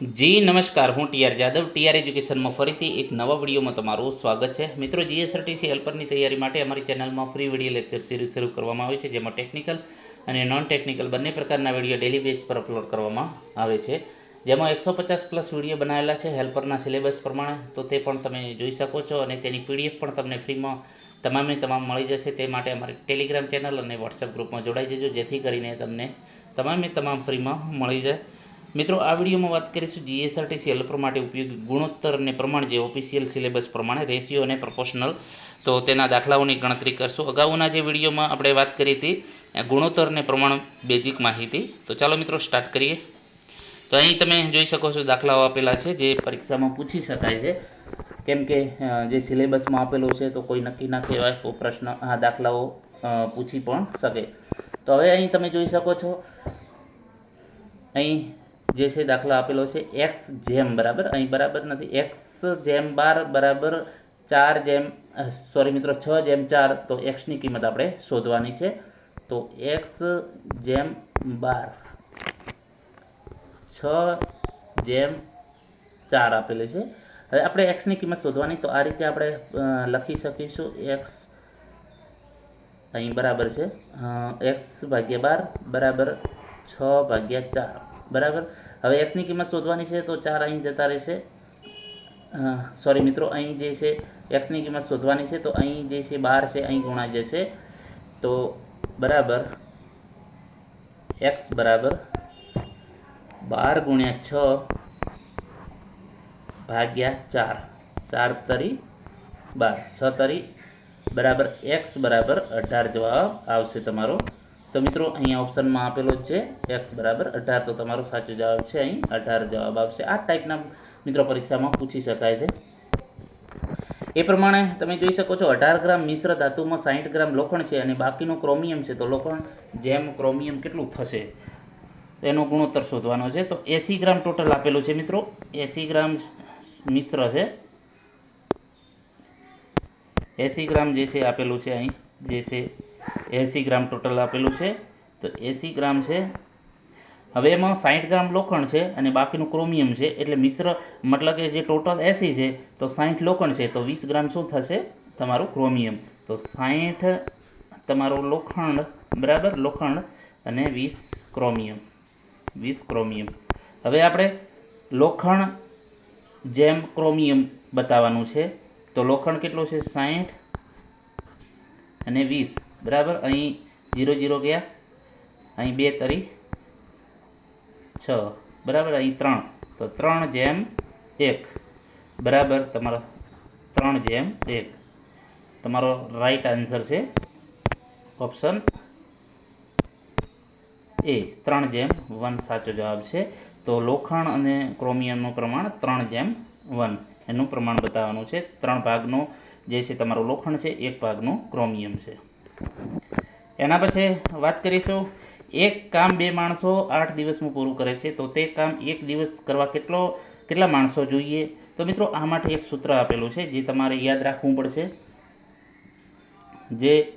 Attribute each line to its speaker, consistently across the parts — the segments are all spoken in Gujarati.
Speaker 1: જી, નમસ્કાર. હું ટીઆર જાદવ. ટીઆર એજ્યુકેશનમાં ફરીથી એક નવા વિડીયોમાં તમારું સ્વાગત છે. મિત્રો, જીએસઆરટીસી હેલ્પરની તૈયારી માટે અમારી ચેનલમાં ફ્રી વીડિયો લેક્ચર સિરીઝ શરૂ કરવામાં આવે છે, જેમાં ટેકનિકલ અને નોન ટેકનિકલ બંને પ્રકારના વીડિયો ડેલી બેઝ પર અપલોડ કરવામાં આવે છે. જેમાં એકસો પચાસ પ્લસ વીડિયો બનાવેલા છે, હેલ્પરના સિલેબસ પ્રમાણે. તો તે પણ તમે જોઈ શકો છો અને તેની પીડીએફ પણ તમને ફ્રીમાં તમામે તમામ મળી જશે. તે માટે અમારી ટેલિગ્રામ ચેનલ અને વોટ્સએપ ગ્રુપમાં જોડાઈ જજો, જેથી કરીને તમને તમામે તમામ ફ્રીમાં મળી જાય. મિત્રો, આ વિડીયોમાં વાત કરીશું જીએસઆરટીસી હેલ્પર માટે ઉપયોગી ગુણોત્તર અને પ્રમાણ જે ઓફિશિયલ સિલેબસ પ્રમાણે રેશિયો અને પ્રપોર્શનલ તો તેના દાખલાઓની ગણતરી કરશું. અગાઉના જે વિડીયોમાં આપણે વાત કરી હતી ગુણોત્તર અને પ્રમાણ બેઝિક માહિતી. તો ચાલો મિત્રો, સ્ટાર્ટ કરીએ. તો અહીં તમે જોઈ શકો છો દાખલાઓ આપેલા છે, જે પરીક્ષામાં પૂછી શકાય છે. કેમ કે જે સિલેબસમાં આપેલું છે, તો કોઈ નક્કી ના કહેવાય પ્રશ્ન, આ દાખલાઓ પૂછી પણ શકે. તો હવે અહીં તમે જોઈ શકો છો, અહીં જે છે દાખલા આપેલો છે એક્સ જેમ બરાબર? અહીં બરાબર નથી. એક્સ જેમ બાર બરાબર ચાર જેમ સોરી મિત્રો છ જેમ ચાર તો એક્સની કિંમત આપણે શોધવાની છે. તો એક્સ જેમ બાર છ જેમ ચાર આપેલી છે. હવે આપણે એક્સની કિંમત શોધવાની તો આ રીતે આપણે અ, લખી શકીશું. એક્સ અહીં બરાબર છે. એક્સ ભાગ્યા બાર બરાબર છ ભાગ્યા ચાર બરાબર? હવે એક્સની કિંમત શોધવાની છે તો ચાર અહીં જતા રહેશે. સોરી મિત્રો, અહીં જે છે એક્સની કિંમત શોધવાની છે તો અહીં જે છે બાર છે, અહીં ગુણાઈ જશે તો બરાબર એક્સ બરાબર બાર ગુણ્યા છ ભાગ્યા ચાર. ચાર તરી બાર. છ તરી બરાબર એક્સ બરાબર અઢાર જવાબ આવશે તમારો. તો મિત્રો, અહીંયા ઓપ્શનમાં આપેલો છે એક્સ બરાબર અઢાર. તો તમારો સાચો જવાબ છે અહીં અઢાર જવાબ આવશે. આ ટાઈપના મિત્રો પરીક્ષામાં પૂછી શકાય છે. એ પ્રમાણે તમે જોઈ શકો છો, અઢાર ગ્રામ મિશ્ર ધાતુમાં સાહીઠ ગ્રામ લોખંડ છે અને બાકીનું ક્રોમિયમ છે, તો લોખંડ, જેમ ક્રોમિયમ કેટલું થશે એનો ગુણોત્તર શોધવાનો છે. તો એંસી ગ્રામ ટોટલ આપેલું છે મિત્રો. એંસી ગ્રામ મિશ્ર છે. એંસી ગ્રામ જે છે આપેલું છે અહીં, જે છે એંસી ગ્રામ ટોટલ આપેલું છે. તો એંસી ગ્રામ છે. હવે એમાં સાઠ ગ્રામ લોખંડ છે અને બાકીનું ક્રોમિયમ છે. એટલે મિશ્ર મતલબ કે જે ટોટલ એંસી છે, તો સાહીઠ લોખંડ છે. તો વીસ ગ્રામ શું થશે? તમારું ક્રોમિયમ. તો સાઠ તમારું લોખંડ, બરાબર? લોખંડ અને વીસ ક્રોમિયમ. વીસ ક્રોમિયમ. હવે આપણે લોખંડ જેમ ક્રોમિયમ બતાવવાનું છે, તો લોખંડ કેટલું છે? સાઠ અને વીસ. બરાબર? અહીં જીરો ઝીરો ગયા. અહીં બે તરી છ. બરાબર? અહીં ત્રણ. તો ત્રણ જેમ એક. બરાબર? તમારો ત્રણ જેમ એક. તમારો રાઈટ આન્સર છે ઓપ્શન એ ત્રણ જેમ વન સાચો જવાબ છે. તો લોખંડ અને ક્રોમિયમનું પ્રમાણ ત્રણ જેમ વન એનું પ્રમાણ બતાવવાનું છે. ત્રણ ભાગનું જે છે તમારું લોખંડ છે, એક ભાગનું ક્રોમિયમ છે. એના પછી વાત કરીશું, એક કામ બે માણસો આઠ દિવસમાં પૂરું કરે છે, તો તે કામ એક દિવસ કરવા કેટલો, કેટલા માણસો જોઈએ? તો મિત્રો, આ માટે એક સૂત્ર આપેલું છે, જે તમારે યાદ રાખવું પડશે. જે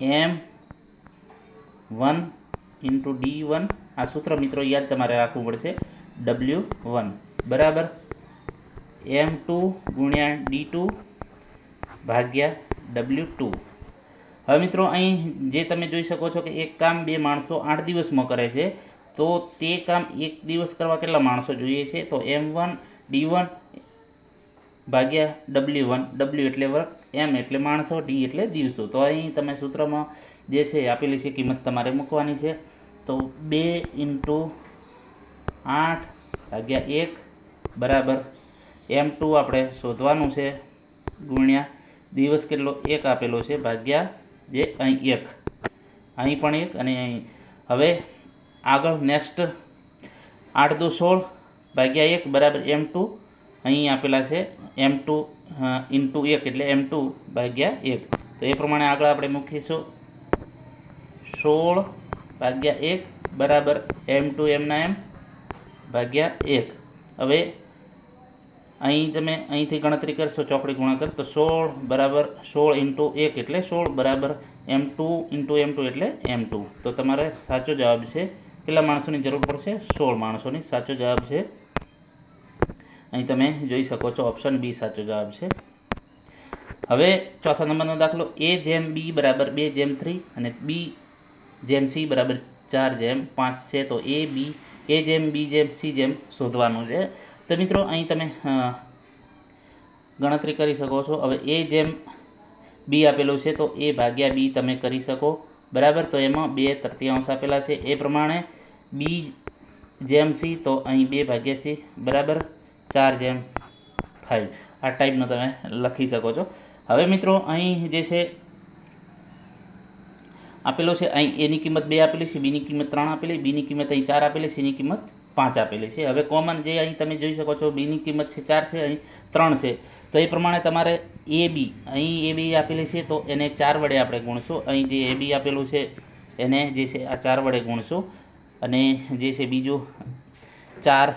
Speaker 1: M one into D one, આ સૂત્ર મિત્રો યાદ તમારે રાખવું પડશે, ડબલ્યુ વન. બરાબર? એમ ટુ ગુણ્યા ડી ટુ ભાગ્યા ડબલ્યુ ટુ. હવે મિત્રો, અહીં જે તમે જોઈ શકો છો કે એક કામ બે માણસો આઠ દિવસમાં કરે છે, તો તે કામ એક દિવસ કરવા કેટલા માણસો જોઈએ છે? તો એમ વન ડી વન ભાગ્યા ડબલ્યુ વન ડબલ્યુ એટલે વર્ક એમ એટલે માણસો ડી એટલે દિવસો. તો અહીં તમે સૂત્રમાં જે છે આપેલી છે, કિંમત તમારે મૂકવાની છે. તો બે ઇન્ટુ આઠ ભાગ્યા એક બરાબર એમ ટુ આપણે શોધવાનું છે. ગુણ્યા દિવસ કેટલો? એક આપેલો છે, ભાગ્યા જે અહીં એક. અહીં પણ એક અને અહીં. હવે આગળ નેક્સ્ટ આઠ દુ સોળ ભાગ્યા એક બરાબર એમ ટુ. અહીં આપેલા છે એમ ટુ ઇન્ટુ એક એટલે એમ ટુ ભાગ્યા એક. તો એ પ્રમાણે આગળ આપણે મૂકીશું. સોળ ભાગ્યા એક બરાબર એમ ટુ એમના એમ ભાગ્યા એક. હવે અહીં તમે અહીંથી ગણતરી કરશો, ચોકડી ગુણાકાર, તો સોળ બરાબર સોળ ઇન્ટુ એક એટલે સોળ બરાબર M two into M two એટલે એમ ટુ. તો તમારે સાચો જવાબ છે, કેટલા માણસોની જરૂર પડશે? સોળ માણસોની. સાચો જવાબ છે, અહીં તમે જોઈ શકો છો ઓપ્શન બી સાચો જવાબ છે. હવે ચોથા નંબરનો દાખલો એ જેમ બી બરાબર બે જેમ થ્રી અને બી જેમ સી બરાબર ચાર જેમ પાંચ છે. તો એ બી એ જેમ બી જેમ સી જેમ શોધવાનું છે. તો મિત્રો, અહીં તમે ગણતરી કરી શકો છો. હવે એ જેમ બી આપેલું છે, તો એ ભાગ્યા બી તમે કરી શકો. બરાબર? તો એમાં બે તૃતીયાંશ આપેલા છે. એ પ્રમાણે બી જેમ સી તો અહીં બે ભાગ્યા સી બરાબર? ચાર જેમ ફાઇવ આ ટાઈપનો તમે લખી શકો છો. હવે મિત્રો, અહીં જે છે, આપેલો છે, અહીં એની કિંમત બે આપેલી છે બીની કિંમત ત્રણ આપેલી બીની કિંમત અહીં ચાર આપેલી સીની કિંમત પાંચ આપેલી છે. હવે કોમન જે અહીં તમે જોઈ શકો છો બીની કિંમત છે ચાર છે, અહીં ત્રણ છે. તો એ પ્રમાણે તમારે એ બી અહીં એ બી આપેલી છે, તો એને ચાર વડે આપણે ગુણશું. અહીં જે એ બી આપેલું છે, એને જે છે, આ ચાર વડે ગુણશું. અને જે છે બીજું, ચાર,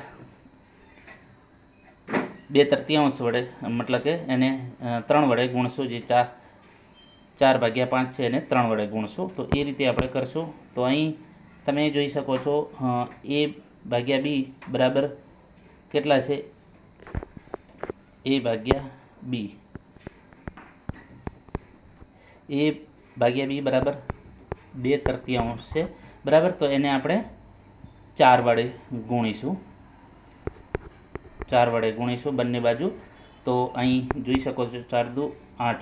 Speaker 1: બે તૃતીયાંશ વડે, મતલબ કે એને ત્રણ વડે ગુણશું, જે ચાર ચાર ભાગ્યા પાંચ છે, એને ત્રણ વડે ગુણશું. તો એ રીતે આપણે કરશું. તો અહીં તમે જોઈ શકો છો એ ભાગ્યા બી બરાબર કેટલા છે? એ ભાગ્યા બી. એ ભાગ્યા બી બરાબર બે તૃતીયાંશ છે. બરાબર? તો એને આપણે ચાર વડે ગુણીશું. ચાર વડે ગુણીશું બંને બાજુ. તો અહીં જોઈ શકો છો ચાર દુ આઠ.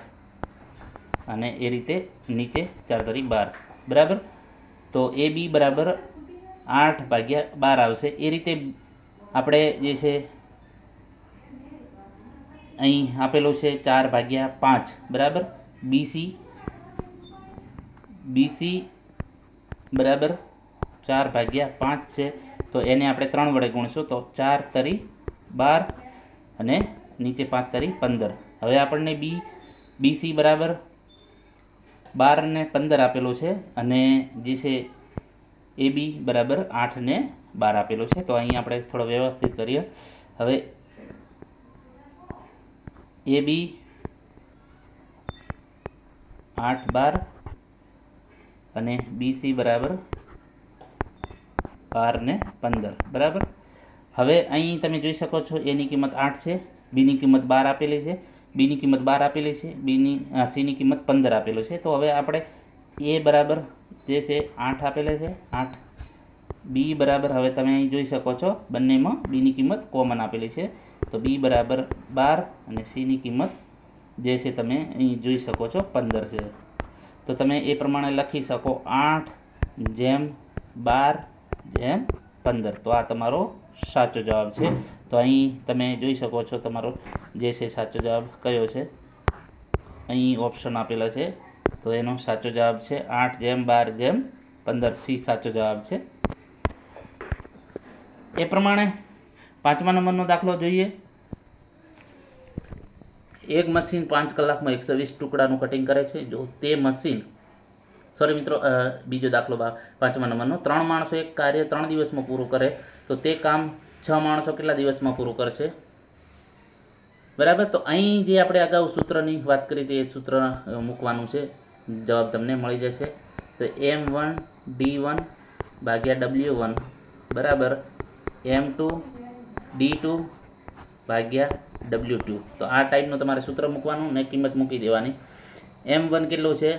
Speaker 1: અને એ રીતે નીચે ચાર તરી બાર. બરાબર? તો એ બી બરાબર આઠ ભાગ્યા બાર આવશે. એ રીતે આપણે જે છે, અહીં આપેલું છે ચાર ભાગ્યા પાંચ, બરાબર? બીસી બીસી બરાબર? ચાર ભાગ્યા પાંચ છે. તો એને આપણે ત્રણ વડે ગુણશું. તો ચાર તરી બાર અને નીચે પાંચ તરી પંદર. હવે આપણને બી બીસી બરાબર બાર ને પંદર આપેલો છે. અને જે છે એ બી બરાબર આઠ ને બાર આપેલો છે. તો અહીં આપણે થોડો વ્યવસ્થિત કરીએ. હવે એ બી આઠ બાર અને બીસી બરાબર બાર ને પંદર. બરાબર? હવે અહીં તમે જોઈ શકો છો એની કિંમત આઠ છે બીની કિંમત બાર આપેલી છે બીની કિંમત બાર આપેલી છે બીની સીની કિંમત પંદર આપેલો છે. તો હવે આપણે એ બરાબર જે છે, આઠ આપેલા છે, આઠ. બી બરાબર હવે તમે અહીં જોઈ શકો છો, બંનેમાં બીની કિંમત કોમન આપેલી છે. તો બી બરાબર બાર અને સીની કિંમત જે છે, તમે અહીં જોઈ શકો છો, પંદર છે. તો તમે એ પ્રમાણે લખી શકો, આઠ જેમ બાર જેમ પંદર. તો આ તમારો સાચો જવાબ છે. તો અહીં તમે જોઈ શકો છો, તમારો જે છે, સાચો જવાબ કયો છે? અહીં ઓપ્શન આપેલા છે તો એનો સાચો જવાબ છે આઠ જેમ બાર જેમ પંદર. સી સાચો જવાબ છે. એ પ્રમાણે પાંચમા નંબરનો દાખલો જોઈએ. એક મશીન પાંચ કલાકમાં એકસો વીસ ટુકડાનું કટિંગ કરે છે. જો તે મશીન સોરી મિત્રો બીજો દાખલો પાંચમા નંબરનો, ત્રણ માણસો એક કાર્ય ત્રણ દિવસમાં પૂરું કરે, તો તે કામ છ માણસો કેટલા દિવસમાં પૂરું કરશે? બરાબર? તો અહીં જે આપણે અગાઉ સૂત્રની વાત કરી હતી એ સૂત્ર મૂકવાનું છે. જવાબ તમને મળી જશે. તો એમ વન ડી વન ભાગ્યા ડબલ્યુ વન બરાબર? એમ ટુ ડી ટુ ભાગ્યા ડબલ્યુ ટુ તો આ ટાઈપનું તમારે સૂત્ર મૂકવાનું ને કિંમત મૂકી દેવાની. એમ વન કેટલું છે?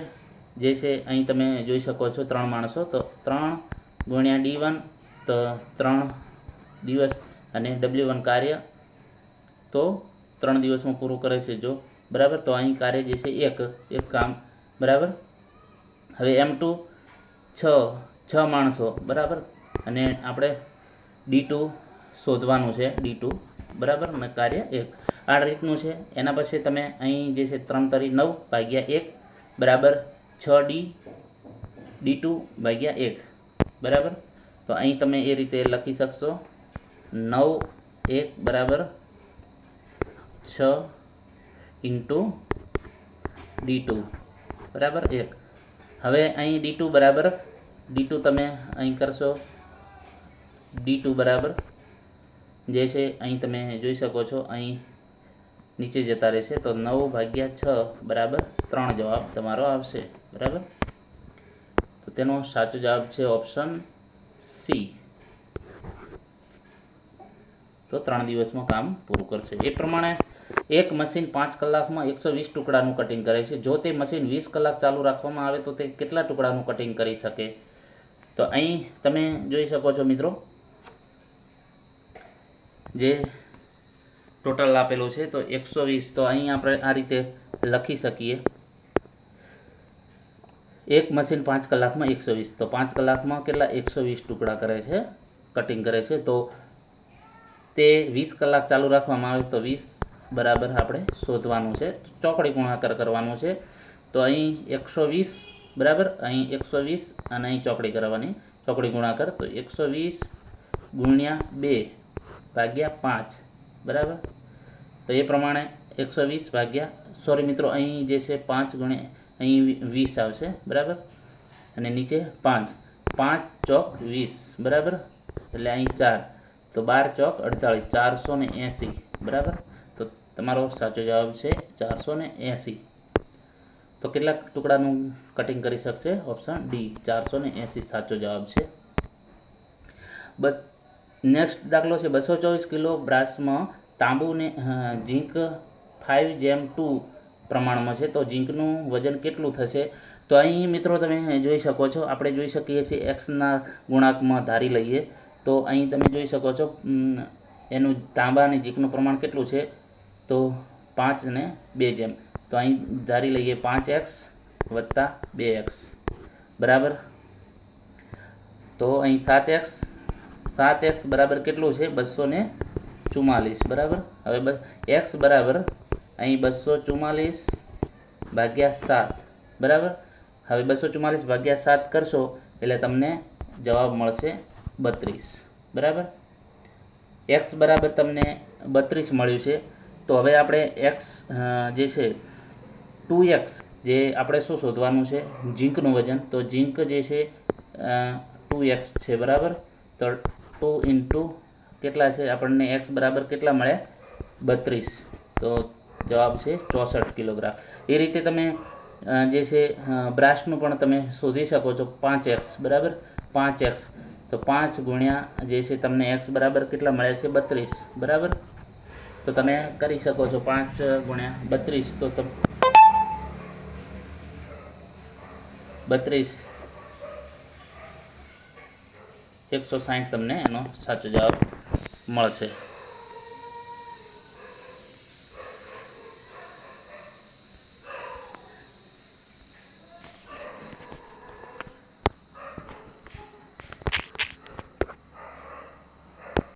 Speaker 1: જે છે, અહીં તમે જોઈ શકો છો ત્રણ માણસો. તો ત્રણ ગુણ્યા ડી વન તો ત્રણ દિવસ અને ડબલ્યુ વન કાર્ય. તો ત્રણ દિવસમાં પૂરું કરે છે જો. બરાબર? તો અહીં કાર્ય જે છે, એક. એક કામ બરાબર? હવે એમ ટુ છ છ માણસો, બરાબર? અને આપણે ડી ટુ શોધવાનું છે ડી ટુ બરાબર? અને કાર્ય એક. આ રીતનું છે. એના પછી તમે અહીં જે છે ત્રણ તરી નવ ભાગ્યા એક, બરાબર? છ ડી ડી ટુ ભાગ્યા એક, બરાબર? તો અહીં તમે એ રીતે લખી શકશો. નવ એક, બરાબર? છ ઇન્ટુ ડી ટુ બરાબર? એક. હવે અહીં ડી ટુ બરાબર? ડી તમે અહીં કરશો. ડી બરાબર? જે છે, અહીં તમે જોઈ શકો છો, અહીં નીચે જતા રહેશે. તો નવ ભાગ્યા છ બરાબર? ત્રણ જવાબ તમારો આવશે. બરાબર? તો તેનો સાચો જવાબ છે ઓપ્શન સી તો ત્રણ દિવસમાં કામ પૂરું કરશે. એ પ્રમાણે એક મશીન પાંચ કલાકમાં એકસો વીસ ટુકડાનું કટિંગ કરે છે. જો તે મશીન વીસ કલાક ચાલુ રાખવામાં આવે તો તે કેટલા ટુકડાનું કટિંગ કરી શકે? તો અહીં તમે જોઈ શકો છો મિત્રો, જે ટોટલ આપેલું છે, તો એકસો વીસ, તો અહીં આપણે આ રીતે લખી શકીએ. એક મશીન પાંચ કલાકમાં એકસો વીસ, તો પાંચ કલાકમાં કેટલા? એકસો વીસ ટુકડા કરે છે, કટિંગ કરે છે. તો તે વીસ કલાક ચાલુ રાખવામાં આવે તો વીસ બરાબર આપણે શોધવાનું છે. ચોકડી ગુણાકાર કરવાનું છે. તો અહીં એકસો વીસ, બરાબર? અહીં એકસો વીસ અને અહીં ચોકડી કરવાની. ચોકડી ગુણાકાર તો એકસો વીસ ગુણ્યા બે ભાગ્યા પાંચ, બરાબર? તો એ પ્રમાણે એકસો વીસ ભાગ્યા, સોરી મિત્રો, અહીં જે છે પાંચ ગુણ્યા અહીં વીસ આવશે, બરાબર? અને નીચે પાંચ. પાંચ ચોક વીસ, બરાબર? એટલે અહીં ચાર. તો બાર ચોક અડતાળીસ, ચારસો ને એંસી, બરાબર? તમારો સાચો જવાબ છે ચારસો ને એંસી. તો કેટલાક ટુકડાનું કટિંગ કરી શકશે? ઓપ્શન ડી ચારસો ને એંસી સાચો જવાબ છે. બસ નેક્સ્ટ દાખલો છે, બસો ચોવીસ કિલો બ્રાસમાં તાંબુને ઝીંક ફાઇવ જેમ ટુ પ્રમાણમાં છે. તો ઝીંકનું વજન કેટલું થશે? તો અહીં મિત્રો તમે જોઈ શકો છો, આપણે જોઈ શકીએ છીએ એક્સના ગુણાંકમાં ધારી લઈએ. તો અહીં તમે જોઈ શકો છો એનું તાંબા અને ઝીંકનું પ્રમાણ કેટલું છે? તો પાંચ ને બે જેમ. તો અહીં ધારી લઈએ પાંચ એક્સ વત્તા બે એક્સ. બરાબર? તો અહીં સાત એક્સ સાત એક્સ બરાબર કેટલું છે? બસો ને ચુમ્માલીસ. બરાબર? હવે બસ એક્સ બરાબર અહીં બસો ચુમ્માલીસ ભાગ્યા સાત. બરાબર? હવે બસો ચુમ્માલીસ ભાગ્યા સાત કરશો એટલે તમને જવાબ મળશે બત્રીસ. બરાબર? એક્સ બરાબર તમને બત્રીસ મળ્યું છે. તો હવે આપણે એક્સ જે છે ટુ એક્સ જે આપણે શું શોધવાનું છે? ઝીંકનું વજન. તો ઝીંક જે છે ટુ એક્સ છે બરાબર? તો ટુ ઇન્ટુ કેટલા છે? આપણને એક્સ બરાબર કેટલા મળ્યા બત્રીસ. તો જવાબ છે ચોસઠ કિલોગ્રામ. એ રીતે તમે જે છે અ, બ્રાસનું પણ તમે શોધી શકો છો પાંચ એક્સ બરાબર? પાંચ એક્સ. તો પાંચ ગુણ્યા જે છે તમને એક્સ બરાબર કેટલા મળે છે? બત્રીસ. બરાબર? તો તમે કરી શકો છો પાંચ ગુણ્યા બત્રીસ, તો બત્રીસ. એકસો સાહીઠ તમને એનો સાચો જવાબ મળશે.